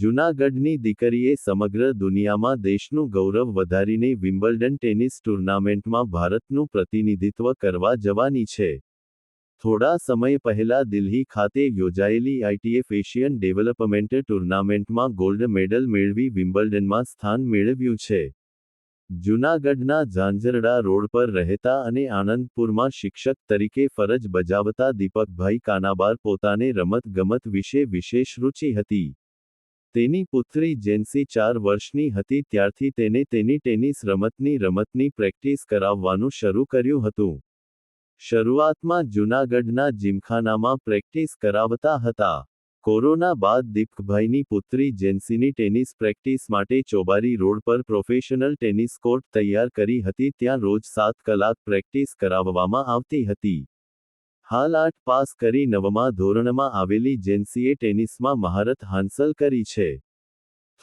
જૂનાગઢની દીકરીએ સમગ્ર દુનિયામાં દેશનું ગૌરવ વધારીને વિમ્બલ્ડન ટેનિસ ટુર્નામેન્ટમાં ભારતનું પ્રતિનિધિત્વ કરવા જવાની છે. થોડા સમય પહેલા દિલ્હી ખાતે યોજાયેલી આઈટીએફ એશિયન ડેવલપમેન્ટ ટુર્નામેન્ટમાં ગોલ્ડ મેડલ મેળવી વિમ્બલ્ડનમાં સ્થાન મેળવ્યું છે. જૂનાગઢના ઝાંઝરડા રોડ પર રહેતા અને આનંદપુરમાં શિક્ષક તરીકે ફરજ બજાવતા દીપકભાઈ કાનાબાર પોતાને રમત ગમત વિશે વિશેષ રુચિ હતી. તેની પુત્રી જેન્સી ચાર વર્ષની હતી ત્યારથી તેને તેની ટેનિસ રમતની રમતની પ્રેક્ટિસ કરાવવાનું શરૂ કર્યું હતું. શરૂઆતમાં જૂનાગઢના જીમખાનામાં પ્રેક્ટિસ કરાવતા હતા. કોરોના બાદ દીપકભાઈની પુત્રી જેન્સીની ટેનિસ પ્રેક્ટિસ માટે ચોબારી રોડ પર પ્રોફેશનલ ટેનિસ કોર્ટ તૈયાર કરી હતી. ત્યાં રોજ સાત કલાક પ્રેક્ટિસ કરાવવામાં આવતી હતી. હાલ આઠ પાસ કરી નવમા ધોરણમાં આવેલી જેન્સીએ ટેનિસમાં મહારત હાંસલ કરી છે.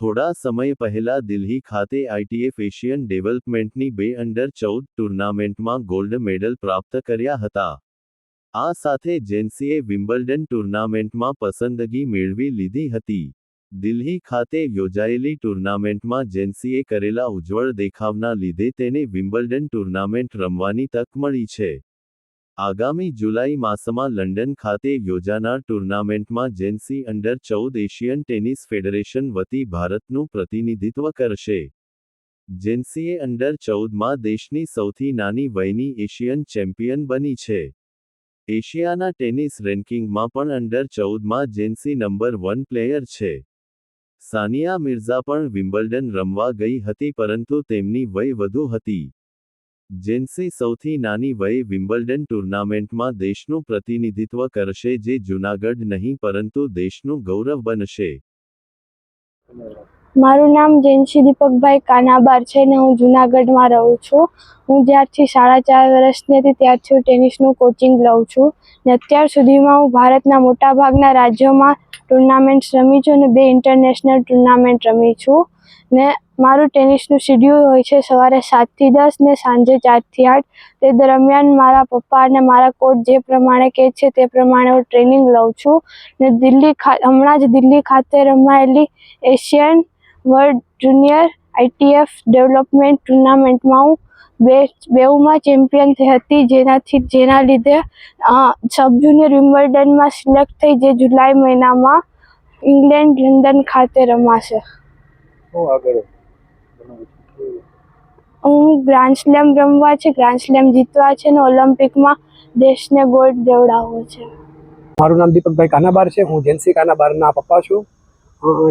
થોડા સમય પહેલા દિલ્હી ખાતે આઈટીએફ એશિયન ડેવલપમેન્ટની બે અંડર ચૌદ ટુર્નામેન્ટમાં ગોલ્ડ મેડલ પ્રાપ્ત કર્યા હતા. આ સાથે જેન્સીએ વિમ્બલ્ડન ટુર્નામેન્ટમાં પસંદગી મેળવી લીધી હતી. દિલ્હી ખાતે યોજાયેલી ટુર્નામેન્ટમાં જેન્સીએ કરેલા ઉજ્જવળ દેખાવના લીધે તેને વિમ્બલ્ડન ટુર્નામેન્ટ રમવાની તક મળી છે. આગામી જુલાઈ માસમાં લંડન ખાતે યોજાનાર ટુર્નામેન્ટમાં જેન્સી અંડર ચૌદ એશિયન ટેનિસ ફેડરેશન વતી ભારતનું પ્રતિનિધિત્વ કરશે. જેન્સીએ અંડર ચૌદમાં દેશની સૌથી નાની વયની એશિયન ચેમ્પિયન બની છે. એશિયાના ટેનિસ રેન્કિંગમાં પણ અંડર ચૌદમાં જેન્સી નંબર વન પ્લેયર છે. સાનિયા મિર્ઝા પણ વિમ્બલ્ડન રમવા ગઈ હતી પરંતુ તેમની વય વધુ હતી. જેન્સી સૌથી નાની વયે વિમ્બલ્ડન ટુર્નામેન્ટમાં દેશનું પ્રતિનિધિત્વ કરશે જે જૂનાગઢ નહીં, પરંતુ દેશનું ગૌરવ બનશે. મારું નામ જેન્સી દીપકભાઈ કાનાબાર છે ને હું જુનાગઢમાં રહું છું. હું જ્યારથી સાડા ચાર વર્ષની હતી ત્યારથી હું ટેનિસનું કોચિંગ લઉં છું ને અત્યાર સુધીમાં હું ભારતના મોટાભાગના રાજ્યોમાં ટુર્નામેન્ટ્સ રમી છું અને બે ઇન્ટરનેશનલ ટુર્નામેન્ટ રમી છું. ને મારું ટેનિસનું શિડ્યુલ હોય છે સવારે સાતથી દસ ને સાંજે ચારથી આઠ. તે દરમિયાન મારા પપ્પા અને મારા કોચ જે પ્રમાણે કહે છે તે પ્રમાણે હું ટ્રેનિંગ લઉં છું. ને દિલ્હી હમણાં જ દિલ્હી ખાતે રમાયેલી Asian world junior ITF development ટુર્નામેન્ટમાં હું બે, બેઉમાં ચેમ્પિયન થઈ હતી. જેનાથી, જેના લીધે સબ જુનિયર વિમ્બલ્ડનમાં સિલેક્ટ થઈ જે જુલાઈ મહિનામાં ઇંગ્લેન્ડ, લંડન ખાતે રમાશે. શું આગળ હું ગ્રાન્ડ સ્લેમ રમવા છે ગ્રાન્ડ સ્લેમ જીતવા છે ને ઓલિમ્પિકમાં દેશને ગોલ્ડ દેવડાવવો છે. મારું નામ દીપકભાઈ કાનાબાર છે હું જેન્સી કાનાબારના પપ્પા છું.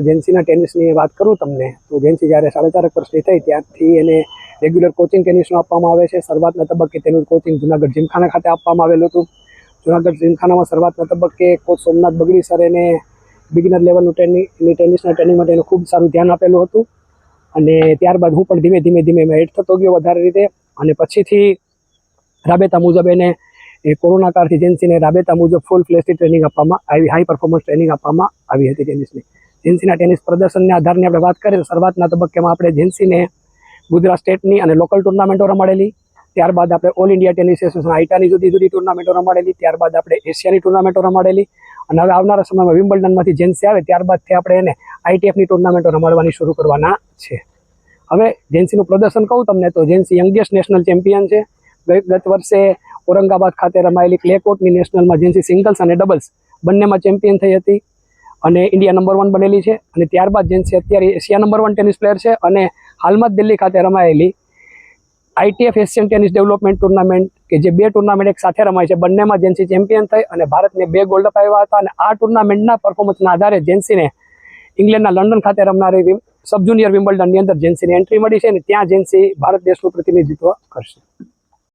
જેન્સીના ટેનિસની વાત કરું તમને તો જેન્સી જ્યારે સાડા ચારક વર્ષની થઈ ત્યારથી એને રેગ્યુલર કોચિંગ ટેનિસનું આપવામાં આવે છે. શરૂઆતના તબક્કે તેનું કોચિંગ જુનાગઢ જીમખાના ખાતે આપવામાં આવેલું હતું. જુનાગઢ જીમખાનામાં શરૂઆતના તબક્કે કોચ સોમનાથ બગડી સર એને બિગિનર લેવલનું ટ્રેનિંગની ટેનિસના ટ્રેનિંગ માટે એનું ખૂબ સારું ધ્યાન આપેલું હતું. અને ત્યારબાદ હું પણ ધીમે ધીમે ધીમે એમાં એડ થતો ગયો વધારે રીતે. અને પછીથી રાબેતા મુજબ એને એ કોરોના કાળથી જેન્સીને રાબેતા મુજબ ફૂલ ફ્લેસથી ટ્રેનિંગ આપવામાં આવી હાઈ પરફોર્મન્સ ટ્રેનિંગ આપવામાં આવી હતી ટેનિસની જેન્સીના ટેનિસ પ્રદર્શનના આધારની આપણે વાત કરીએ તો શરૂઆતના તબક્કામાં આપણે જેન્સીને ગુજરાત સ્ટેટની અને લોકલ ટુર્નામેન્ટો રમાડેલી. ત્યારબાદ આપણે ઓલ ઇન્ડિયા ટેનિસ એસોસિએશન આઈટાની જુદી જુદી ટુર્નામેન્ટો રમાડેલી, ત્યારબાદ આપણે એશિયાની ટુર્નામેન્ટો રમાડેલી. અને હવે આવનારા સમયમાં વિમ્બલ્ડનમાંથી જેન્સી આવે, ત્યારબાદથી આપણે એને આઈટીએફની ટુર્નામેન્ટો રમાડવાની શરૂ કરવાના છે. હવે જેન્સીનું પ્રદર્શન કહું તમને તો જેન્સી યંગેસ્ટ નેશનલ ચેમ્પિયન છે. ગત વર્ષે ઔરંગાબાદ ખાતે રમાયેલી ક્લે કોર્ટની નેશનલમાં જેન્સી સિંગલ્સ અને ડબલ્સ બંનેમાં ચેમ્પિયન થઈ હતી. અને ઇન્ડિયા નંબર વન બનેલી છે. અને ત્યારબાદ જેન્સી અત્યારે Asia number one tennis player છે. અને હાલમાં જ દિલ્હી ખાતે રમાયેલી ITF, Asian tennis development tournament, કે જે બે ટુર્નામેન્ટ એક સાથે રમાય છે. બંનેમાં જેન્સી ચેમ્પિયન થઈ અને ભારતને બે ગોલ્ડ અપાવ્યા હતા અને આ ટુર્નામેન્ટના પરફોર્મન્સના આધારે જેન્સીને ઇંગ્લેન્ડના લંડન ખાતે રમનારી સબ જુનિયર વિમ્બલ્ડનની અંદર જેન્સીની એન્ટ્રી મળી છે અને ત્યાં જેન્સી ભારત દેશનું પ્રતિનિધિત્વ કરશે.